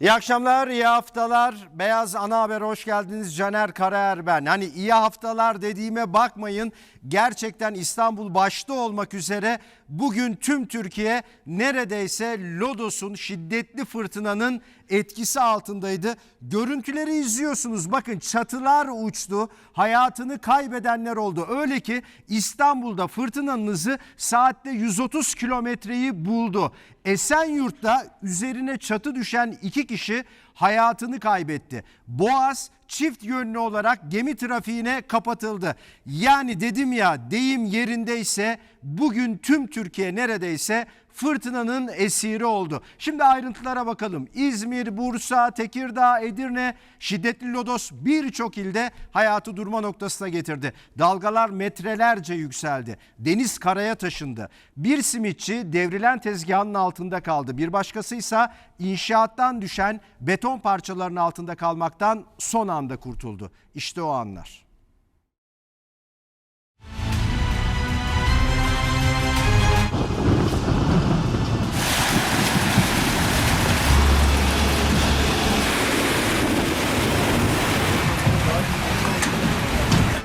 İyi akşamlar, iyi haftalar. Beyaz Ana Haber'e hoş geldiniz. Caner Karaer ben. Hani iyi haftalar dediğime bakmayın. Gerçekten İstanbul başta olmak üzere bugün tüm Türkiye neredeyse Lodos'un şiddetli fırtınanın etkisi altındaydı. Görüntüleri izliyorsunuz. Bakın çatılar uçtu. Hayatını kaybedenler oldu. Öyle ki İstanbul'da fırtınanın hızı saatte 130 kilometreyi buldu. Esenyurt'ta üzerine çatı düşen iki kişi hayatını kaybetti. Boğaz çift yönlü olarak gemi trafiğine kapatıldı. Yani dedim ya deyim yerindeyse bugün tüm Türkiye neredeyse fırtınanın esiri oldu. Şimdi ayrıntılara bakalım. İzmir, Bursa, Tekirdağ, Edirne şiddetli lodos birçok ilde hayatı durma noktasına getirdi. Dalgalar metrelerce yükseldi. Deniz karaya taşındı. Bir simitçi devrilen tezgahın altında kaldı. Bir başkası ise inşaattan düşen beton parçalarının altında kalmaktan son anda kurtuldu. İşte o anlar.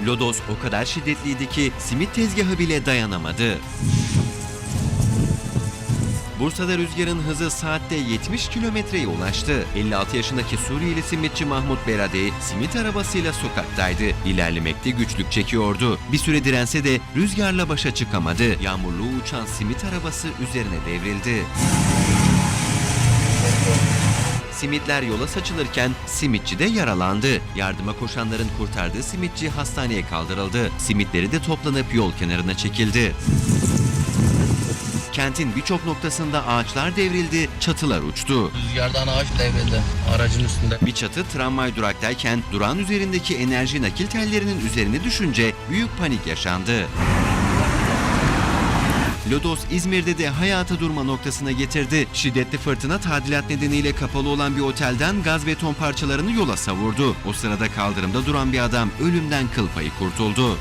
Lodos o kadar şiddetliydi ki simit tezgahı bile dayanamadı. Bursa'da rüzgarın hızı saatte 70 kilometreye ulaştı. 56 yaşındaki Suriyeli simitçi Mahmut Berade simit arabasıyla sokaktaydı. İlerlemekte güçlük çekiyordu. Bir süre dirense de rüzgarla başa çıkamadı. Yağmurlu uçan simit arabası üzerine devrildi. Simitler yola saçılırken simitçi de yaralandı. Yardıma koşanların kurtardığı simitçi hastaneye kaldırıldı. Simitleri de toplanıp yol kenarına çekildi. Kentin birçok noktasında ağaçlar devrildi, çatılar uçtu. Rüzgardan ağaç devrildi aracın üstünde. Bir çatı tramvay duraktayken durağın üzerindeki enerji nakil tellerinin üzerine düşünce büyük panik yaşandı. Lodos İzmir'de de hayata durma noktasına getirdi. Şiddetli fırtına tadilat nedeniyle kapalı olan bir otelden gaz beton parçalarını yola savurdu. O sırada kaldırımda duran bir adam ölümden kıl payı kurtuldu.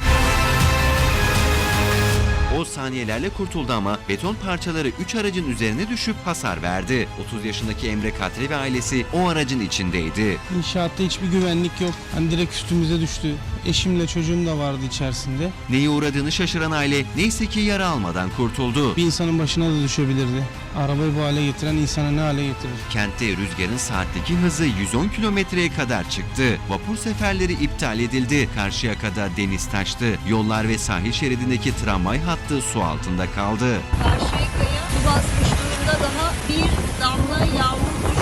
O saniyelerle kurtuldu ama beton parçaları 3 aracın üzerine düşüp hasar verdi. 30 yaşındaki Emre Katre ve ailesi o aracın içindeydi. İnşaatta hiçbir güvenlik yok. Hani direkt üstümüze düştü. Eşimle çocuğum da vardı içerisinde. Neye uğradığını şaşıran aile neyse ki yara almadan kurtuldu. Bir insanın başına da düşebilirdi. Arabayı bu hale getiren insana ne hale getirir? Kentte rüzgarın saatteki hızı 110 kilometreye kadar çıktı. Vapur seferleri iptal edildi. Karşıyaka'da deniz taştı. Yollar ve sahil şeridindeki tramvay hattı su altında kaldı. Karşıyaka'ya su basmış durumda daha bir damla yağmur.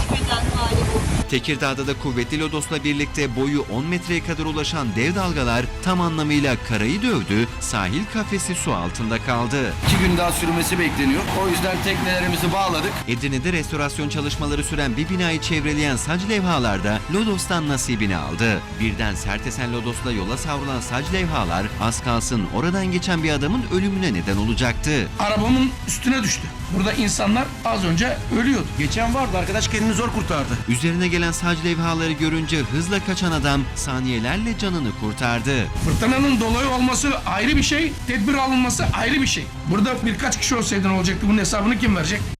Tekirdağ'da da kuvvetli lodosla birlikte boyu 10 metreye kadar ulaşan dev dalgalar tam anlamıyla karayı dövdü, sahil kafesi su altında kaldı. İki gün daha sürmesi bekleniyor. O yüzden teknelerimizi bağladık. Edirne'de restorasyon çalışmaları süren bir binayı çevreleyen sac levhalarda Lodos'tan nasibini aldı. Birden sert esen Lodos'la yola savrulan sac levhalar az kalsın oradan geçen bir adamın ölümüne neden olacaktı. arabamın üstüne düştü. Burada insanlar az önce ölüyordu. Geçen vardı arkadaş kendini zor kurtardı. Üzerine gelen sac levhaları görünce hızla kaçan adam saniyelerle canını kurtardı. Fırtınanın dolayı olması ayrı bir şey, tedbir alınması ayrı bir şey. Burada birkaç kişi olsaydı ne olacaktı? Bunun hesabını kim verecek?